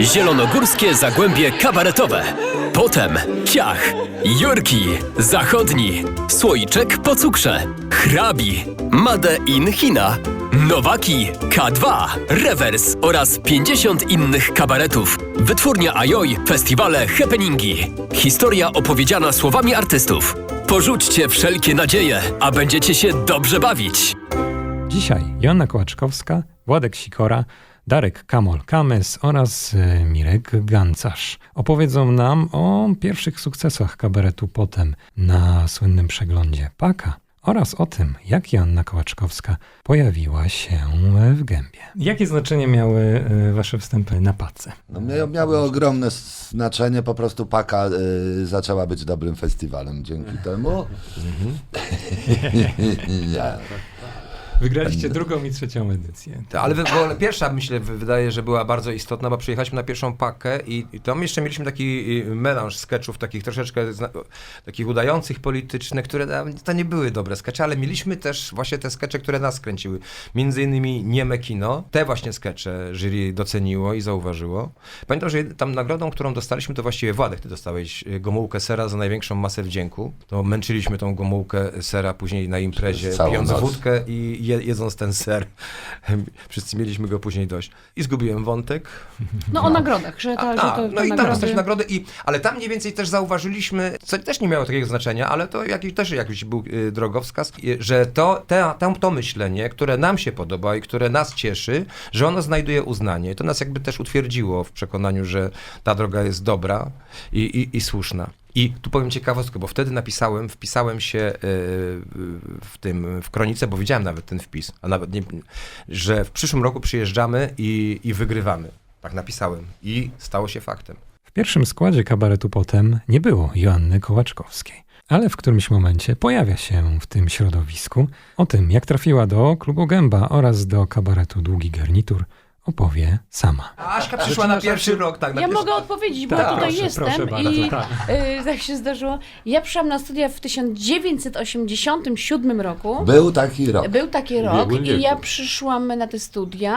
Zielonogórskie Zagłębie Kabaretowe. Potem Ciach, Jurki, Zachodni, Słoiczek po cukrze, Hrabi, Made in China, Nowaki, K2, Rewers oraz 50 innych kabaretów. Wytwórnia Ajoj, festiwale, happeningi. Historia opowiedziana słowami artystów. Porzućcie wszelkie nadzieje, a będziecie się dobrze bawić. Dzisiaj Joanna Kołaczkowska, Władek Sikora, Darek Kamol-Kamys oraz e, Mirek Gancarz opowiedzą nam o pierwszych sukcesach kabaretu potem na słynnym przeglądzie Paka oraz o tym, jak Joanna Kołaczkowska pojawiła się w gębie. Jakie znaczenie miały e, wasze wstępy na Pace? No, mia- miały ogromne znaczenie, po prostu Paka y, zaczęła być dobrym festiwalem dzięki temu. Wygraliście drugą i trzecią edycję. To, ale wy- w ogóle pierwsza, myślę, wy- wydaje, że była bardzo istotna, bo przyjechaliśmy na pierwszą pakę i, i tam jeszcze mieliśmy taki y, melanż sketchów, takich troszeczkę zna, takich udających politycznych, które to nie były dobre skecze, ale mieliśmy też właśnie te skecze, które nas kręciły. Między innymi Nieme Kino. Te właśnie skecze jury doceniło i zauważyło. Pamiętam, że tam nagrodą, którą dostaliśmy, to właściwie Władek, ty dostałeś y, Gomułkę Sera za największą masę wdzięku. To męczyliśmy tą Gomułkę Sera później na imprezie, pijąc noc. wódkę i jedząc ten ser. Wszyscy mieliśmy go później dość. I zgubiłem wątek. No o nagrodach, że, ta, A, że to, no to i tam dostaliśmy nagrody, i, ale tam mniej więcej też zauważyliśmy, co też nie miało takiego znaczenia, ale to jakiś, też jakiś był y, drogowskaz, y, że to, te, tam to myślenie, które nam się podoba i które nas cieszy, że ono znajduje uznanie. To nas jakby też utwierdziło w przekonaniu, że ta droga jest dobra i, i, i słuszna. I tu powiem ciekawostkę, bo wtedy napisałem, wpisałem się y, w tym, w kronice, bo widziałem nawet ten wpis, a nawet nie, że w przyszłym roku przyjeżdżamy i, i wygrywamy. Tak napisałem. I stało się faktem. W pierwszym składzie kabaretu potem nie było Joanny Kołaczkowskiej, ale w którymś momencie pojawia się w tym środowisku. O tym, jak trafiła do klubu Gęba oraz do kabaretu Długi Garnitur, opowie sama. Aśka przyszła na pierwszy rok, tak. Na Ja pierwszy... mogę odpowiedzieć, bo Tak, ja tutaj proszę, jestem proszę bardzo, i tak. y, tak się zdarzyło. Ja przyszłam na studia w 1987 roku. Był taki rok. Był taki rok Ubiegłym i ja wieku. przyszłam na te studia,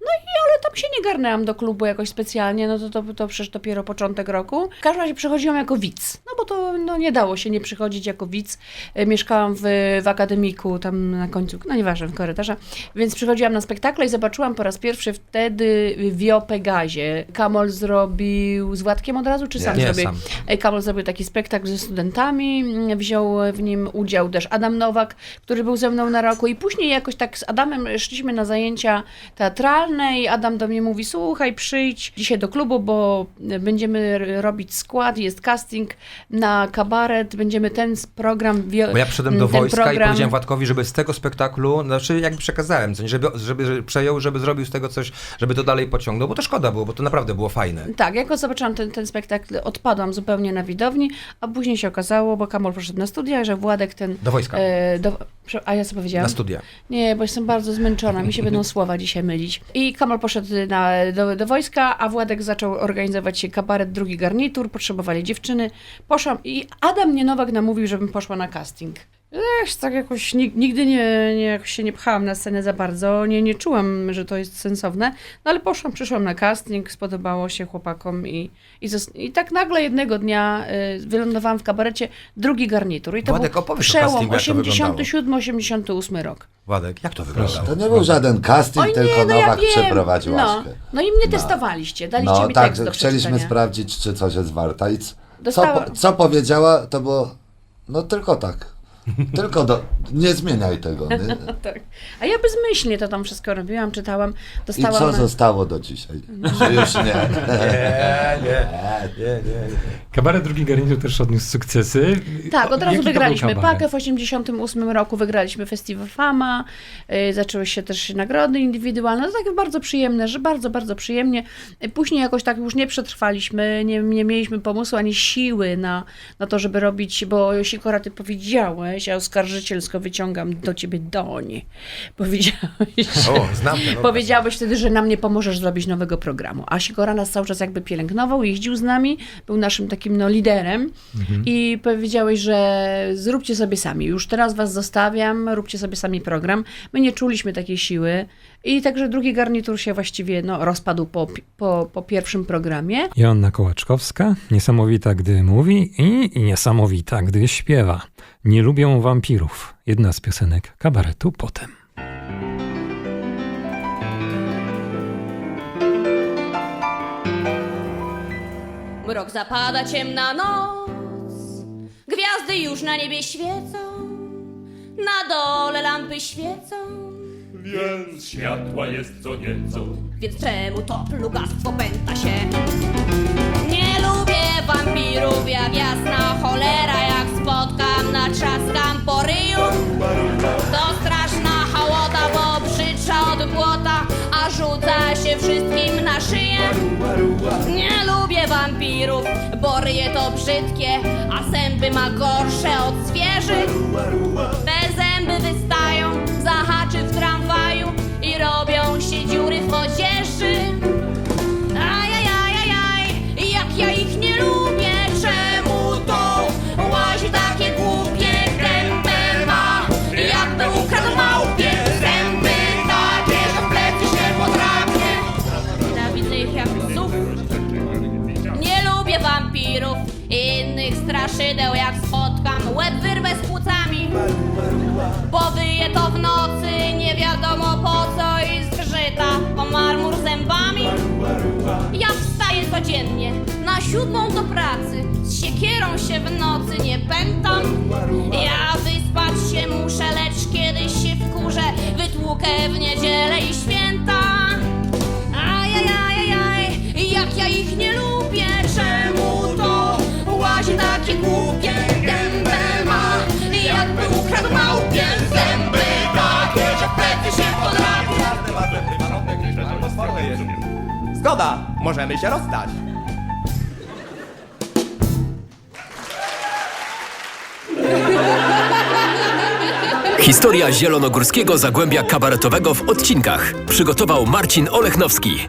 no i ale tam się nie garnęłam do klubu jakoś specjalnie, no to, to, to przecież dopiero początek roku. W każdym razie przychodziłam jako widz, no bo to no, nie dało się nie przychodzić jako widz. E, Mieszkałam w, w akademiku, tam na końcu, no nieważne, w korytarza, więc przychodziłam na spektakle i zobaczyłam po raz pierwszy wtedy Wio Pegazie. Kamol zrobił z Władkiem od razu, czy sam Nie, zrobił? sam. E, Kamol zrobił taki spektakl ze studentami, mm, wziął w nim udział też Adam Nowak, który był ze mną na roku i później jakoś tak z Adamem szliśmy na zajęcia teatralne i Adam do mnie mówi, słuchaj, przyjdź dzisiaj do klubu, bo będziemy robić skład, jest casting na kabaret, będziemy ten program... Bo ja przyszedłem do ten wojska i program- powiedziałem Władkowi, żeby z tego spektaklu, znaczy jakby przekazałem coś, żeby, żeby, żeby przejął, żeby zrobił z tego coś, żeby to dalej pociągnął, bo to szkoda było, bo to naprawdę było fajne. Tak, jak zobaczyłam ten, ten spektakl, odpadłam zupełnie na widowni, a później się okazało, bo Kamol poszedł na studia, że Władek ten... Do wojska. E, do, a ja co powiedziałam? Na studia. Nie, bo jestem bardzo zmęczona, mi się będą słowa dzisiaj mylić. I Kamal poszedł na, do, do wojska, a Władek zaczął organizować się kabaret, drugi garnitur, potrzebowali dziewczyny. Poszłam i Adam mnie Nowak namówił, żebym poszła na casting. Ech, tak jakoś nig- nigdy nie, nie, jakoś się nie pchałam na scenę za bardzo, nie, nie czułam, że to jest sensowne, no ale poszłam, przyszłam na casting, spodobało się chłopakom i, i, i tak nagle jednego dnia y, wylądowałam w kabarecie drugi garnitur. I to Władek, był przełom castingu, jak to wyglądało. 87-88 rok. Władek, jak to wyglądało? To nie był żaden casting, Oj, tylko nie, no ja Nowak wiem. przeprowadził no. No i mnie No. testowaliście, daliście No mi tak, tekst do chcieliśmy sprawdzić, czy coś jest warta. I c- co, co powiedziała, to było, no tylko tak. Tylko do, nie zmieniaj tego. Nie? Tak. A ja bezmyślnie to tam wszystko robiłam, czytałam, I dostałam... co zostało do dzisiaj? Czy już nie? Nie, nie, nie, nie, nie. Kabaret Drugi Garnitur też odniósł sukcesy. Tak, od Jaki razu był wygraliśmy? Pakę, w 88 roku wygraliśmy Festiwal Fama, y, zaczęły się też nagrody indywidualne, to takie bardzo przyjemne, że bardzo, bardzo przyjemnie. Y, Później jakoś tak już nie przetrwaliśmy, nie, nie mieliśmy pomysłu ani siły na, na to, żeby robić, bo Sikora, ty powiedziałeś, ja oskarżycielsko wyciągam do ciebie doń. Powiedziałeś... O, znam ten obraz. Powiedziałeś wtedy, że nam nie pomożesz zrobić nowego programu. A Sikora nas cały czas jakby pielęgnował, jeździł z nami, był naszym takim takim no, liderem i powiedziałeś, że zróbcie sobie sami. Już teraz was zostawiam, róbcie sobie sami program. My nie czuliśmy takiej siły i także drugi garnitur się właściwie no, rozpadł po, po, po pierwszym programie. Joanna Kołaczkowska, niesamowita, gdy mówi i niesamowita, gdy śpiewa. Nie lubią wampirów. Jedna z piosenek kabaretu potem. Mrok zapada, ciemna noc, gwiazdy już na niebie świecą, na dole lampy świecą. Więc światła jest co nieco. Więc czemu to plugastwo pęta się? Nie lubię wampirów jak jasna cholera, jak spotkam, natrzaskam po ryju. To straszna rzuca się wszystkim na szyję. Nie lubię wampirów, bo ryje to brzydkie, a zęby ma gorsze od zwierzy. Te zęby wystają, zahaczy jak spotkam, łeb wyrwę z płucami. Bo wyje to w nocy, nie wiadomo po co i zgrzyta o marmur zębami. Ja wstaję codziennie, na siódmą do pracy, z siekierą się w nocy nie pętam. Ja wyspać się muszę, lecz kiedyś się wkurzę, wytłukę w niedzielę takie głupie gębę ma, jakby ukradł małpie zęby takie, że plecy się podrapie. Zgoda, możemy się rozstać. Historia zielonogórskiego zagłębia kabaretowego w odcinkach. Przygotował Marcin Olechnowski.